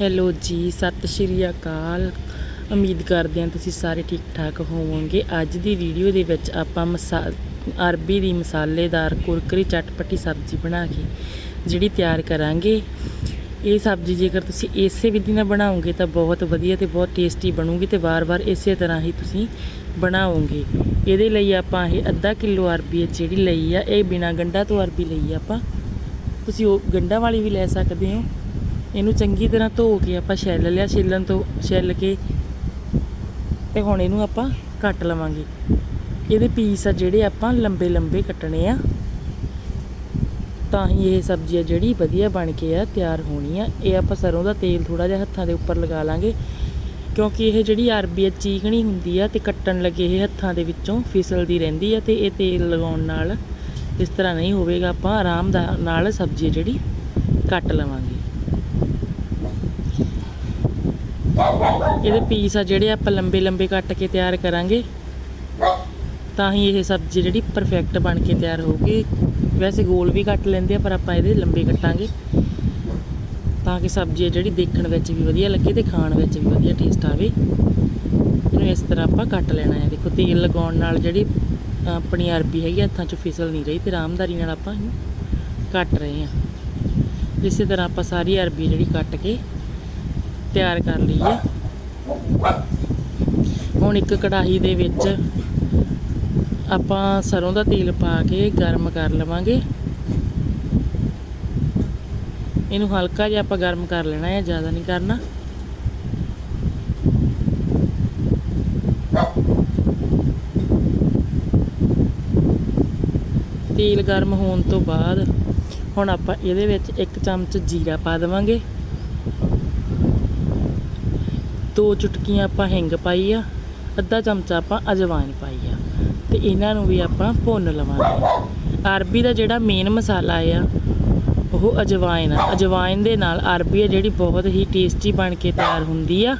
Hello ਜੀ, ਸਤਿ ਸ਼੍ਰੀ ਅਕਾਲ। ਉਮੀਦ ਕਰਦੇ ਹਾਂ ਤੁਸੀਂ ਸਾਰੇ ਠੀਕ ਠਾਕ ਹੋਵੋਗੇ। ਅੱਜ ਦੀ ਵੀਡੀਓ ਦੇ ਵਿੱਚ ਆਪਾਂ ਮਸਾ, ਅਰਬੀ ਦੀ ਮਸਾਲੇਦਾਰ ਕੁਰਕਰੀ ਚਟਪਟੀ ਸਬਜ਼ੀ ਬਣਾ ਕੇ, ਜਿਹੜੀ ਤਿਆਰ ਕਰਾਂਗੇ। ਇਹ ਸਬਜ਼ੀ ਜੇਕਰ ਤੁਸੀਂ ਇਸੇ ਵਿਧੀ ਨਾਲ ਬਣਾਓਗੇ ਤਾਂ ਬਹੁਤ ਵਧੀਆ ਤੇ ਬਹੁਤ ਟੇਸਟੀ ਬਣੂਗੀ ਤੇ ਵਾਰ-ਵਾਰ ਇਸੇ ਤਰ੍ਹਾਂ ਹੀ ਤੁਸੀਂ ਬਣਾਓਗੇ। ਇਹਦੇ ਲਈ ਆਪਾਂ ਇਹ ਅੱਧਾ ਕਿਲੋ ਅਰਬੀ ਜਿਹੜੀ ਲਈ ਆ, ਇਹ ਬਿਨਾ ਗੰਢਾ ਤੋਂ ਅਰਬੀ ਲਈ ਆਪਾਂ। ਤੁਸੀਂ ਉਹ ਗੰਢਾਂ ਵਾਲੀ ਵੀ ਲੈ ਸਕਦੇ ਹੋ। ਇਹਨੂੰ ਚੰਗੀ ਤਰ੍ਹਾਂ ਧੋ ਕੇ ਆਪਾਂ ਛਿੱਲ ਲਿਆ, ਛਿੱਲਣ ਤੋਂ ਛਿੱਲ ਕੇ ਤੇ ਹੁਣ ਇਹਨੂੰ ਆਪਾਂ ਕੱਟ ਲਵਾਂਗੇ। ਇਹਦੇ ਪੀਸ ਆ ਜਿਹੜੇ ਆਪਾਂ ਲੰਬੇ ਲੰਬੇ ਕੱਟਣੇ ਆ। ਤਾਂ ਹੀ ਇਹ ਸਬਜ਼ੀ ਆ ਜਿਹੜੀ ਵਧੀਆ ਬਣ ਕੇ ਆ, ਤਿਆਰ ਹੋਣੀ ਆ। ਇਹ ਆਪਾਂ ਸਰੋਂ ਦਾ ਤੇਲ ਥੋੜਾ ਜਿਹਾ ਹੱਥਾਂ ਦੇ ਉੱਪਰ ਲਗਾ ਲਾਂਗੇ। ਕਿਉਂਕਿ ਇਹ ਜਿਹੜੀ ਅਰਬੀ ਆ ਚੀਕਣੀ ਹੁੰਦੀ ਆ ਤੇ ਕੱਟਣ ਲੱਗੇ ਇਹ ਹੱਥਾਂ ਦੇ ਵਿੱਚੋਂ ਫਿਸਲਦੀ ਰਹਿੰਦੀ ਆ ਤੇ ਇਹ ਤੇਲ ਲਗਾਉਣ ਨਾਲ ਇਸ ਤਰ੍ਹਾਂ ਨਹੀਂ ਹੋਵੇਗਾ। ਆਪਾਂ ਆਰਾਮ ਦਾ ਨਾਲ ਸਬਜ਼ੀ ਆ ਜਿਹੜੀ ਕੱਟ ਲਵਾਂਗੇ। ਇਹਦੇ ਪੀਸ ਆ ਜਿਹੜੇ ਆਪਾਂ ਲੰਬੇ ਲੰਬੇ ਕੱਟ ਕੇ ਤਿਆਰ ਕਰਾਂਗੇ। ਤਾਂ ਹੀ ਇਹ ਸਬਜ਼ੀ ਜਿਹੜੀ ਪਰਫੈਕਟ ਬਣ ਕੇ ਤਿਆਰ ਹੋਊਗੀ। ਵੈਸੇ ਗੋਲ ਵੀ ਕੱਟ ਲੈਂਦੇ ਆ, ਪਰ ਆਪਾਂ ਇਹਦੇ ਲੰਬੇ ਕੱਟਾਂਗੇ। ਤਾਂ ਕਿ ਸਬਜ਼ੀ ਆ ਜਿਹੜੀ ਦੇਖਣ ਵਿੱਚ ਵੀ ਵਧੀਆ ਲੱਗੇ ਤੇ ਖਾਣ ਵਿੱਚ ਵੀ ਵਧੀਆ ਟੇਸਟ ਆਵੇ। ਇਹਨੂੰ ਇਸ ਤਰ੍ਹਾਂ ਆਪਾਂ ਕੱਟ ਲੈਣਾ ਹੈ। ਦੇਖੋ, ਤੇਲ ਲਗਾਉਣ ਨਾਲ ਜਿਹੜੀ ਆਪਣੀ ਅਰਬੀ ਹੈਗੀ ਹੱਥਾਂ 'ਚ ਫਿਸਲ ਨਹੀਂ ਰਹੀ ਤੇ ਆਰਾਮਦਾਰੀ ਨਾਲ ਆਪਾਂ ਇਹਨੂੰ ਕੱਟ ਰਹੇ ਹਾਂ। ਇਸੇ ਤਰ੍ਹਾਂ ਆਪਾਂ ਸਾਰੀ ਅਰਬੀ ਜਿਹੜੀ ਕੱਟ ਕੇ ਤਿਆਰ ਕਰ ਲਈ ਹੈ ਹੁਣ ਇੱਕ ਕੜਾਹੀ ਦੇ ਵਿੱਚ ਆਪਾਂ ਸਰੋਂ ਦਾ ਤੇਲ ਪਾ ਕੇ ਗਰਮ ਕਰ ਲਵਾਂਗੇ। ਇਹਨੂੰ ਹਲਕਾ ਜਿਹਾ ਆਪਾਂ ਗਰਮ ਕਰ ਲੈਣਾ ਹੈ, ਜ਼ਿਆਦਾ ਨਹੀਂ ਕਰਨਾ। ਤੇਲ ਗਰਮ ਹੋਣ ਤੋਂ ਬਾਅਦ ਹੁਣ ਆਪਾਂ ਇਹਦੇ ਵਿੱਚ ਇੱਕ ਚਮਚ ਜੀਰਾ ਪਾ ਦੇਵਾਂਗੇ। ਦੋ ਚੁਟਕੀਆਂ ਆਪਾਂ ਹਿੰਗ ਪਾਈ ਆ, ਅੱਧਾ ਚਮਚਾ ਆਪਾਂ ਅਜਵਾਇਨ ਪਾਈ ਆ, ਤੇ ਇਹਨਾਂ ਨੂੰ ਵੀ ਆਪਾਂ ਭੁੰਨ ਲਵਾਂਗੇ। ਅਰਬੀ ਦਾ ਜਿਹੜਾ ਮੇਨ ਮਸਾਲਾ ਆ, ਉਹ ਅਜਵਾਇਨ ਆ। ਅਜਵਾਇਨ ਦੇ ਨਾਲ ਅਰਬੀ ਆ ਜਿਹੜੀ ਬਹੁਤ ਹੀ ਟੇਸਟੀ ਬਣ ਕੇ ਤਿਆਰ ਹੁੰਦੀ ਆ।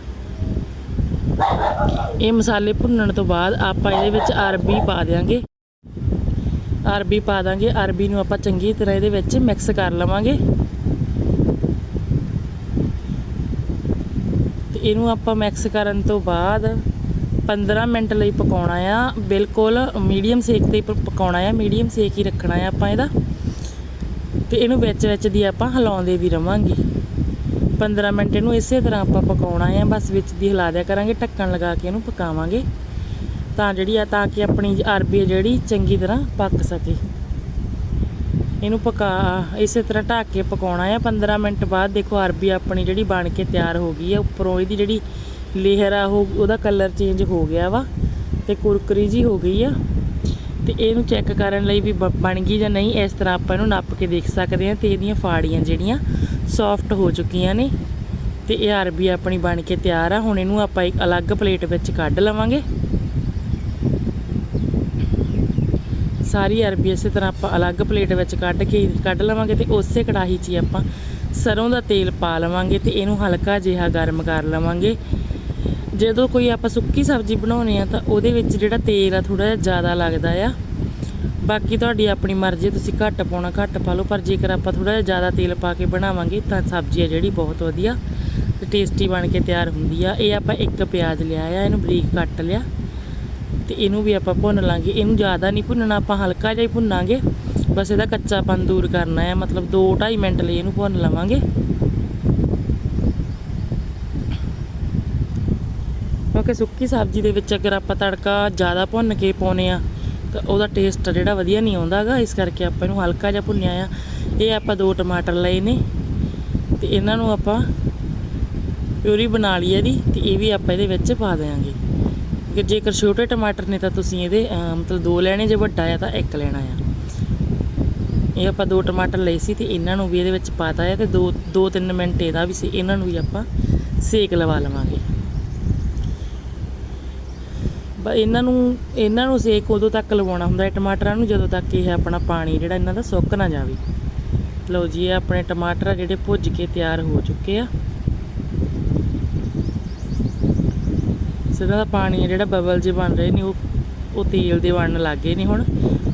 ਇਹ ਮਸਾਲੇ ਭੁੰਨਣ ਤੋਂ ਬਾਅਦ ਆਪਾਂ ਇਹਦੇ ਵਿੱਚ ਅਰਬੀ ਪਾ ਦਿਆਂਗੇ। ਅਰਬੀ ਪਾ ਦਾਂਗੇ। ਅਰਬੀ ਨੂੰ ਆਪਾਂ ਚੰਗੀ ਤਰ੍ਹਾਂ ਇਹਦੇ ਵਿੱਚ ਮਿਕਸ ਕਰ ਲਵਾਂਗੇ। ਇਹਨੂੰ ਆਪਾਂ ਮਿਕਸ ਕਰਨ ਤੋਂ ਬਾਅਦ 15 ਮਿੰਟ ਲਈ ਪਕਾਉਣਾ ਆ। ਬਿਲਕੁਲ ਮੀਡੀਅਮ ਸੇਕ ਤੇ ਪਕਾਉਣਾ ਆ। ਮੀਡੀਅਮ ਸੇਕ ਹੀ ਰੱਖਣਾ ਆ ਆਪਾਂ ਇਹਦਾ। ਤੇ ਇਹਨੂੰ ਵਿੱਚ ਵਿੱਚ ਦੀ ਆਪਾਂ ਹਿਲਾਉਂਦੇ ਵੀ ਰਵਾਂਗੇ। 15 ਮਿੰਟ ਇਹਨੂੰ ਇਸੇ ਤਰ੍ਹਾਂ ਆਪਾਂ ਪਕਾਉਣਾ ਆ। ਬਸ ਵਿੱਚ ਦੀ ਹਿਲਾ ਦਿਆ ਕਰਾਂਗੇ, ਢੱਕਣ ਲਗਾ ਕੇ ਇਹਨੂੰ ਪਕਾਵਾਂਗੇ। ਤਾਂ ਜਿਹੜੀ ਆ, ਤਾਂ ਕਿ ਆਪਣੀ ਅਰਬੀ ਆ ਜਿਹੜੀ ਚੰਗੀ ਤਰ੍ਹਾਂ ਪੱਕ ਸਕੇ। ਇਹਨੂੰ ਪਕਾ, ਇਸੇ ਤਰ੍ਹਾਂ ਢੱਕ ਕੇ ਪਕਾਉਣਾ ਆ। 15 ਮਿੰਟ ਬਾਅਦ ਦੇਖੋ ਅਰਬੀ ਆਪਣੀ ਜਿਹੜੀ ਬਣ ਕੇ ਤਿਆਰ ਹੋ ਗਈ ਆ। ਉੱਪਰੋਂ ਇਹਦੀ ਜਿਹੜੀ ਲੇਅਰ ਆ, ਉਹ, ਉਹਦਾ ਕਲਰ ਚੇਂਜ ਹੋ ਗਿਆ ਵਾ ਤੇ ਕੁਰਕਰੀ ਜੀ ਹੋ ਗਈ ਆ। ਤੇ ਇਹਨੂੰ ਚੈੱਕ ਕਰਨ ਲਈ ਵੀ ਬ- ਬਣ ਗਈ ਜਾਂ ਨਹੀਂ, ਇਸ ਤਰ੍ਹਾਂ ਆਪਾਂ ਇਹਨੂੰ ਨੱਪ ਕੇ ਦੇਖ ਸਕਦੇ ਹਾਂ ਤੇ ਇਹਦੀਆਂ ਫਾੜੀਆਂ ਜਿਹੜੀਆਂ ਸੌਫਟ ਹੋ ਚੁੱਕੀਆਂ ਨੇ। ਤੇ ਇਹ ਅਰਬੀ ਆਪਣੀ ਬਣ ਕੇ ਤਿਆਰ ਆ। ਹੁਣ ਇਹਨੂੰ ਆਪਾਂ ਇੱਕ ਅਲੱਗ ਪਲੇਟ ਵਿੱਚ ਕੱਢ ਲਵਾਂਗੇ। ਸਾਰੀ ਅਰਬੀ ਇਸੇ ਤਰ੍ਹਾਂ ਆਪਾਂ ਅਲੱਗ ਪਲੇਟ ਵਿੱਚ ਕੱਢ ਕੇ ਕੱਢ ਲਵਾਂਗੇ ਤੇ ਉਸੇ ਕੜਾਹੀ 'ਚ ਹੀ ਆਪਾਂ ਸਰੋਂ ਦਾ ਤੇਲ ਪਾ ਲਵਾਂਗੇ ਤੇ ਇਹਨੂੰ ਹਲਕਾ ਜਿਹਾ ਗਰਮ ਕਰ ਲਵਾਂਗੇ। ਜਦੋਂ ਕੋਈ ਆਪਾਂ ਸੁੱਕੀ ਸਬਜ਼ੀ ਬਣਾਉਣੀ ਆ ਤਾਂ ਉਹਦੇ ਵਿੱਚ ਜਿਹੜਾ ਤੇਲ ਆ ਥੋੜਾ ਜਿਹਾ ਜ਼ਿਆਦਾ ਲੱਗਦਾ ਆ। ਬਾਕੀ ਤੁਹਾਡੀ ਆਪਣੀ ਮਰਜ਼ੀ, ਤੁਸੀਂ ਘੱਟ ਪਾਉਣਾ, ਘੱਟ ਪਾ ਲਓ, ਪਰ ਜੇਕਰ ਆਪਾਂ ਥੋੜਾ ਜਿਹਾ ਜ਼ਿਆਦਾ ਤੇਲ ਪਾ ਕੇ ਬਣਾਵਾਂਗੇ ਤਾਂ ਸਬਜ਼ੀ ਆ ਜਿਹੜੀ ਬਹੁਤ ਵਧੀਆ ਤੇ ਟੇਸਟੀ ਬਣ ਕੇ ਤਿਆਰ ਹੁੰਦੀ ਆ। ਇਹ ਆਪਾਂ ਇੱਕ ਪਿਆਜ਼ ਲਿਆ ਆ, ਇਹਨੂੰ ਬਰੀਕ ਕੱਟ ਲਿਆ। ਤੇ ਇਹਨੂੰ ਵੀ ਆਪਾਂ ਭੁੰਨ ਲਾਂਗੇ। ਇਹਨੂੰ ਜ਼ਿਆਦਾ ਨਹੀਂ ਭੁੰਨਣਾ, ਆਪਾਂ ਹਲਕਾ ਜਿਹਾ ਹੀ ਭੁੰਨਾਂਗੇ। ਬਸ ਇਹਦਾ ਕੱਚਾਪਨ ਦੂਰ ਕਰਨਾ ਹੈ, ਮਤਲਬ 2-2.5 ਮਿੰਟ ਲਈ ਇਹਨੂੰ ਭੁੰਨ ਲਵਾਂਗੇ। ਕਿਉਂਕਿ ਸੁੱਕੀ ਸਬਜ਼ੀ ਦੇ ਵਿੱਚ ਅਗਰ ਆਪਾਂ ਤੜਕਾ ਜ਼ਿਆਦਾ ਭੁੰਨ ਕੇ ਪਾਉਨੇ ਆ, ਤਾਂ ਉਹਦਾ ਟੇਸਟ ਜਿਹੜਾ ਵਧੀਆ ਨਹੀਂ ਆਉਂਦਾਗਾ ਇਸ ਕਰਕੇ ਆਪਾਂ ਇਹਨੂੰ ਹਲਕਾ ਜਿਹਾ ਭੁੰਨਿਆ ਆ। ਇਹ ਆਪਾਂ ਦੋ ਟਮਾਟਰ ਲਏ ਨੇ, ਤੇ ਇਹਨਾਂ ਨੂੰ ਆਪਾਂ ਪਿਊਰੀ ਬਣਾ ਲਈ ਇਹਦੀ, ਤੇ ਇਹ ਵੀ ਆਪਾਂ ਇਹਦੇ ਵਿੱਚ ਪਾ ਦੇਵਾਂਗੇ ਕਿ ਜੇਕਰ ਛੋਟੇ ਟਮਾਟਰ ਨੇ ਤਾਂ ਤੁਸੀਂ ਇਹਦੇ ਮਤਲਬ ਦੋ ਲੈਣੇ, ਜੇ ਵੱਡਾ ਆ ਤਾਂ ਇੱਕ ਲੈਣਾ ਆ। ਇਹ ਆਪਾਂ ਦੋ ਟਮਾਟਰ ਲਏ ਸੀ ਤੇ ਇਹਨਾਂ ਨੂੰ ਵੀ ਇਹਦੇ ਵਿੱਚ ਪਾਤਾ ਹੈ ਤੇ ਦੋ ਦੋ ਤਿੰਨ ਮਿੰਟ ਇਹਦਾ ਵੀ ਸੀ, ਇਹਨਾਂ ਨੂੰ ਵੀ ਆਪਾਂ ਸੇਕ ਲਵਾ ਲਵਾਂਗੇ। ਬਾ ਇਹਨਾਂ ਨੂੰ ਇਹਨਾਂ ਨੂੰ ਸੇਕ ਉਦੋਂ ਤੱਕ ਲਵਾਉਣਾ ਹੁੰਦਾ ਹੈ ਟਮਾਟਰਾਂ ਨੂੰ, ਜਦੋਂ ਤੱਕ ਇਹ ਆਪਣਾ ਪਾਣੀ ਜਿਹੜਾ ਇਹਨਾਂ ਦਾ ਸੁੱਕ ਨਾ ਜਾਵੇ। ਲਓ ਜੀ, ਇਹ ਆਪਣੇ ਟਮਾਟਰ ਆ ਜਿਹੜੇ ਭੁੱਜ ਕੇ ਤਿਆਰ ਹੋ ਚੁੱਕੇ ਆ। ਸਿੱਧਾ ਦਾ ਪਾਣੀ ਜਿਹੜਾ ਬਬਲ ਜੇ ਬਣ ਰਹੇ ਨੇ, ਉਹ ਉਹ ਤੇਲ ਦੇ ਬਣਨ ਲੱਗ ਗਏ ਨੇ ਹੁਣ।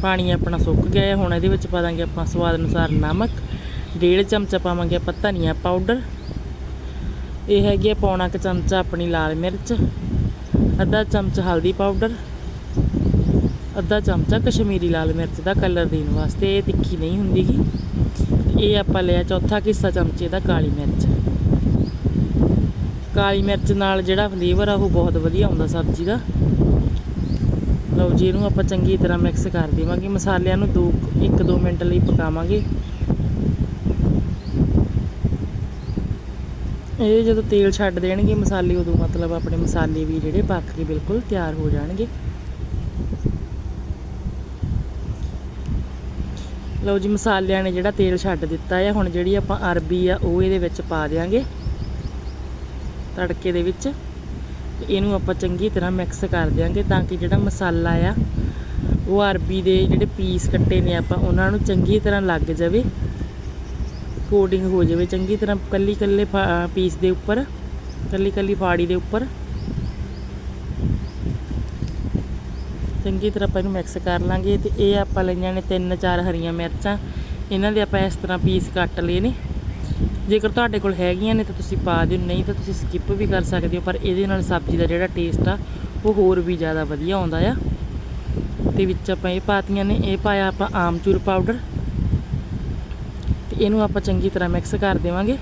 ਪਾਣੀ ਆਪਣਾ ਸੁੱਕ ਗਿਆ ਹੈ ਹੁਣ ਇਹਦੇ ਵਿੱਚ ਪਾ ਦਾਂਗੇ ਆਪਾਂ ਸਵਾਦ ਅਨੁਸਾਰ ਨਮਕ। ਡੇਢ ਚਮਚਾ ਪਾਵਾਂਗੇ ਆਪਾਂ ਧਨੀਆ ਪਾਊਡਰ ਇਹ ਹੈਗੀ ਆ, ਪੌਣਾ ਕੁ ਚਮਚਾ ਆਪਣੀ ਲਾਲ ਮਿਰਚ। ਅੱਧਾ ਚਮਚ ਹਲਦੀ ਪਾਊਡਰ ਅੱਧਾ ਚਮਚਾ ਕਸ਼ਮੀਰੀ ਲਾਲ ਮਿਰਚ ਦਾ ਕਲਰ ਦੇਣ ਵਾਸਤੇ, ਇਹ ਤਿੱਖੀ ਨਹੀਂ ਹੁੰਦੀਗੀ। ਇਹ ਆਪਾਂ ਲਿਆ ਚੌਥਾ ਹਿੱਸਾ ਚਮਚੇ ਦਾ ਕਾਲੀ ਮਿਰਚ। ਕਾਲੀ ਮਿਰਚ ਨਾਲ ਜਿਹੜਾ ਫਲੇਵਰ ਆ, ਉਹ ਬਹੁਤ ਵਧੀਆ ਆਉਂਦਾ ਸਬਜ਼ੀ ਦਾ। ਲਓ ਜੀ, ਇਹਨੂੰ ਆਪਾਂ ਚੰਗੀ ਤਰ੍ਹਾਂ ਮਿਕਸ ਕਰ ਦੇਵਾਂਗੇ। ਮਸਾਲਿਆਂ ਨੂੰ 2 1-2 ਮਿੰਟ ਲਈ ਪਕਾਵਾਂਗੇ। ਇਹ ਜਦੋਂ ਤੇਲ ਛੱਡ ਦੇਣਗੇ ਮਸਾਲੇ, ਉਦੋਂ ਮਤਲਬ ਆਪਣੇ ਮਸਾਲੇ ਵੀ ਜਿਹੜੇ ਪੱਕ ਕੇ ਬਿਲਕੁਲ ਤਿਆਰ ਹੋ ਜਾਣਗੇ। ਲਓ ਜੀ, ਮਸਾਲਿਆਂ ਨੇ ਜਿਹੜਾ ਤੇਲ ਛੱਡ ਦਿੱਤਾ ਹੈ ਹੁਣ ਜਿਹੜੀ ਆਪਾਂ ਅਰਬੀ ਆ, ਉਹ ਇਹਦੇ ਵਿੱਚ ਪਾ ਦਿਆਂਗੇ। ਤੜਕੇ ਦੇ ਵਿੱਚ। ਤੇ ਇਹਨੂੰ ਆਪਾਂ ਚੰਗੀ ਤਰ੍ਹਾਂ ਮਿਕਸ ਕਰ ਦਿਆਂਗੇ ਤਾਂ ਕਿ ਜਿਹੜਾ ਮਸਾਲਾ ਆ, ਉਹ ਅਰਬੀ ਦੇ ਜਿਹੜੇ ਪੀਸ ਕੱਟੇ ਨੇ ਆਪਾਂ, ਉਹਨਾਂ ਨੂੰ ਚੰਗੀ ਤਰ੍ਹਾਂ ਲੱਗ ਜਾਵੇ। ਕੋਡਿੰਗ ਹੋ ਜਾਵੇ, ਚੰਗੀ ਤਰ੍ਹਾਂ ਕੱਲੀ ਕੱਲੇ ਪੀਸ ਦੇ ਉੱਪਰ ਕੱਲੀ ਕੱਲੀ ਫਾੜੀ ਦੇ ਉੱਪਰ। ਚੰਗੀ ਤਰ੍ਹਾਂ ਆਪਾਂ ਇਹਨੂੰ ਮਿਕਸ ਕਰ ਲਾਂਗੇ ਤੇ ਇਹ ਆਪਾਂ ਲਈਆਂ ਨੇ ਤਿੰਨ ਚਾਰ ਹਰੀਆਂ ਮਿਰਚਾਂ। ਇਹਨਾਂ ਦੇ ਆਪਾਂ ਇਸ ਤਰ੍ਹਾਂ ਪੀਸ ਕੱਟ ਲਏ ਨੇ। ਜੇਕਰ ਤੁਹਾਡੇ ਕੋਲ ਹੈਗੀਆਂ ਨੇ ਤਾਂ ਤੁਸੀਂ ਪਾ ਦਿਓ, ਨਹੀਂ ਤਾਂ ਤੁਸੀਂ ਸਕਿਪ ਵੀ ਕਰ ਸਕਦੇ ਹੋ, ਪਰ ਇਹਦੇ ਨਾਲ ਸਬਜ਼ੀ ਦਾ ਜਿਹੜਾ ਟੇਸਟ ਆ, ਉਹ ਹੋਰ ਵੀ ਜ਼ਿਆਦਾ ਵਧੀਆ ਆਉਂਦਾ ਆ। ਤੇ ਵਿੱਚ ਆਪਾਂ ਇਹ ਪਾਤੀਆਂ ਨੇ, ਇਹ ਪਾਇਆ ਆਪਾਂ ਆਮਚੂਰ ਪਾਊਡਰ ਤੇ ਇਹਨੂੰ ਆਪਾਂ ਚੰਗੀ ਤਰ੍ਹਾਂ ਮਿਕਸ ਕਰ ਦੇਵਾਂਗੇ।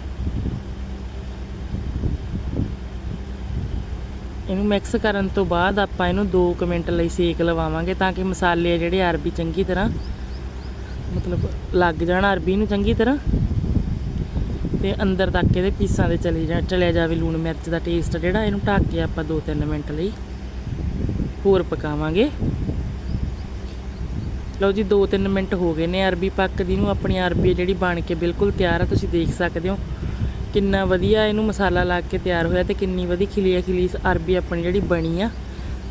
ਇਹਨੂੰ ਮਿਕਸ ਕਰਨ ਤੋਂ ਬਾਅਦ ਆਪਾਂ ਇਹਨੂੰ 2 ਮਿੰਟ ਲਈ ਸੇਕ ਲਵਾਵਾਂਗੇ ਤਾਂ ਕਿ ਮਸਾਲੇ ਆ ਜਿਹੜੇ ਅਰਬੀ ਚੰਗੀ ਤਰ੍ਹਾਂ, ਮਤਲਬ ਲੱਗ ਜਾਣ ਅਰਬੀ ਨੂੰ ਚੰਗੀ ਤਰ੍ਹਾਂ। ਤੇ ਅੰਦਰ ਤੱਕ ਇਹਦੇ ਪੀਸਾਂ ਦੇ ਚਲੇ ਜਾ ਚਲਿਆ ਜਾਵੇ ਲੂਣ ਮਿਰਚ ਦਾ ਟੇਸਟ ਜਿਹੜਾ ਇਹਨੂੰ ਢੱਕ ਕੇ ਆਪਾਂ 2-3 ਮਿੰਟ ਲਈ ਹੋਰ ਪਕਾਵਾਂਗੇ। ਲਓ ਜੀ 2-3 ਮਿੰਟ ਹੋ ਗਏ ਨੇ ਅਰਬੀ ਪੱਕਦੀ ਨੂੰ, ਆਪਣੀ ਅਰਬੀ ਜਿਹੜੀ ਬਣ ਕੇ ਬਿਲਕੁਲ ਤਿਆਰ ਆ, ਤੁਸੀਂ ਦੇਖ ਸਕਦੇ ਹੋ। ਕਿੰਨਾ ਵਧੀਆ ਇਹਨੂੰ ਮਸਾਲਾ ਲਾ ਕੇ ਤਿਆਰ ਹੋਇਆ ਤੇ ਕਿੰਨੀ ਵਧੀਆ ਖਿਲੀ ਖਿਲੀ ਅਰਬੀ ਆਪਣੀ ਜਿਹੜੀ ਬਣੀ ਆ।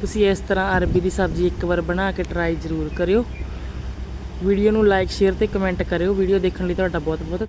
ਤੁਸੀਂ ਇਸ ਤਰ੍ਹਾਂ ਅਰਬੀ ਦੀ ਸਬਜ਼ੀ ਇੱਕ ਵਾਰ ਬਣਾ ਕੇ ਟਰਾਈ ਜ਼ਰੂਰ ਕਰਿਓ। ਵੀਡੀਓ ਨੂੰ ਲਾਈਕ ਸ਼ੇਅਰ ਤੇ ਕਮੈਂਟ ਕਰਿਓ। ਵੀਡੀਓ ਦੇਖਣ ਲਈ ਤੁਹਾਡਾ ਬਹੁਤ ਬਹੁਤ